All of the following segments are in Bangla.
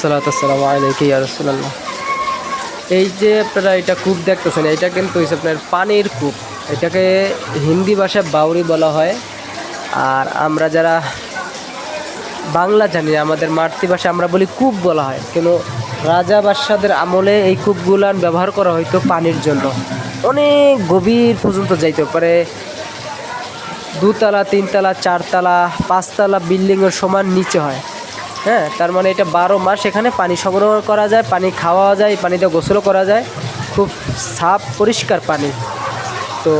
সালাতাম আলাইকুম ইয়া রাসূলুল্লাহ। এই যে আপনারা এটা কূপ দেখতেছেন, এটা কিন্তু হচ্ছে আপনার পানির কূপ। এটাকে হিন্দি ভাষায় বাউরি বলা হয়। আর আমরা যারা বাংলা জানি, আমাদের মাতৃভাষা আমরা বলি কূপ বলা হয়। কিন্তু রাজা বাদশাদের আমলে এই কূপগুলান ব্যবহার করা হয়তো পানির জন্য। অনেক গভীর পর্যন্ত যাইতে, পারে দুতলা, তিনতলা, চারতলা, পাঁচতলা বিল্ডিংয়ের সমান নিচে হয়। হ্যাঁ তার মানে এটা বারো মাস এখানে পানি সংগ্রহ করা যায়, পানি খাওয়া যায়, পানিতে গোসলও করা যায়। খুব সাফ, পরিষ্কার পানি। তো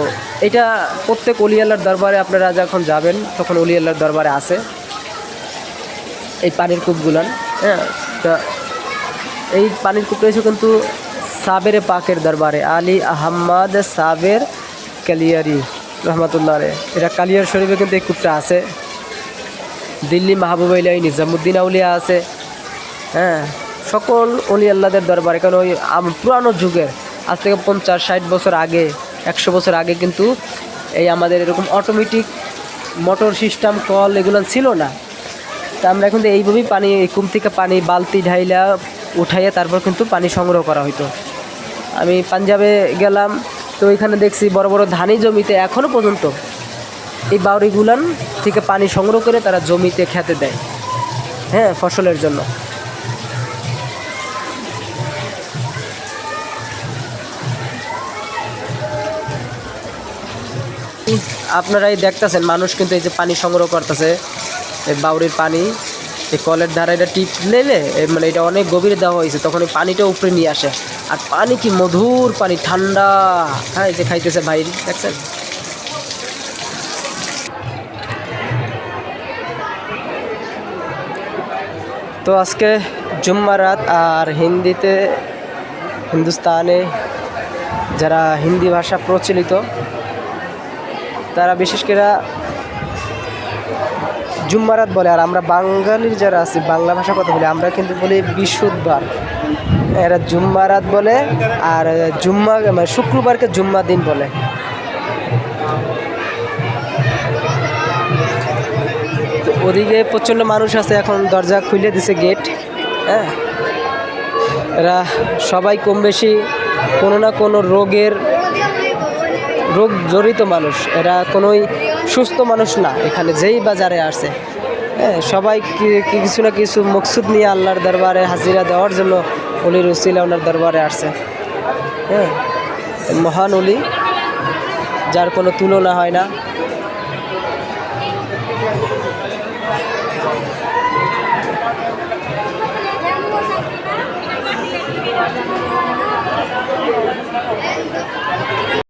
এটা প্রত্যেক অলিয়াল্লার দরবারে আপনারা যখন যাবেন, তখন অলিয়াল্লার দরবারে আসে এই পানির কূপগুলান হ্যাঁ তা এই পানির কূপটা হচ্ছে কিন্তু সাবের পাকের দরবারে। আলী আহম্মদ সাবের কালিয়ারি, রহমতুল্লাহ এটা কালিয়ার শরীফে কিন্তু এই কূপটা আছে। দিল্লি মাহবুব মাহবুবাইলাই নিজামুদ্দিন আউলিয়া আছে। হ্যাঁ সকল অলি আল্লাদের দরবার, কারণ ওই পুরানো যুগের, আজ থেকে পঞ্চাশ, ষাট বছর আগে, একশো বছর আগে কিন্তু এই আমাদের এরকম অটোমেটিক মোটর সিস্টেম কল এগুলো ছিল না। তা আমরা এখন এইভাবেই পানি কূপ থেকে পানি, বালতি ঢাইলা উঠাইয়া তারপর কিন্তু পানি সংগ্রহ করা হইতো। আমি পাঞ্জাবে গেলাম, তো ওইখানে দেখছি বড় বড় ধানি জমিতে এখনও পর্যন্ত এই বাউরিগুলান থেকে পানি সংগ্রহ করে তারা জমিতে খেতে দেয় হ্যাঁ ফসলের জন্য। আপনারাই দেখতেছেন, মানুষ কিন্তু এই যে পানি সংগ্রহ করতেছে, এই বাউরির পানি, এই কলের ধারা এটা টিপ এ মানে এটা অনেক গভীরে দেওয়া হয়েছে, তখন এই পানিটা উপরে নিয়ে আসে। আর পানি কি মধুর পানি, ঠান্ডা হ্যাঁ এই যে খাইতেছে ভাই, দেখছেন? তো আজকে জুম্মারাত আর হিন্দিতে হিন্দুস্তানে যারা হিন্দি ভাষা প্রচলিত, তারা বিশেষ করে জুম্মারাত বলে, আর আমরা বাঙালির যারা আছি, বাংলা ভাষা কথা বলি, আমরা কিন্তু বলি বিশুদ্ধবার। এরা জুম্মারাত বলে আর জুম্মা মানে শুক্রবারকে জুম্মা দিন বলে। ওদিকে প্রচণ্ড মানুষ আছে, এখন দরজা খুলে দিছে গেট হ্যাঁ? এরা সবাই কম বেশি কোনো না কোনো রোগের, রোগ জড়িত মানুষ। এরা কোনোই সুস্থ মানুষ না, এখানে যেই বাজারে আসে। হ্যাঁ সবাই কিছু না কিছু মকসুদ নিয়ে আল্লাহর দরবারে হাজিরা দেওয়ার জন্য অলির উসিলা ওনার দরবারে আসছে। হ্যাঁ মহান অলি, যার কোনো তুলনা হয় না।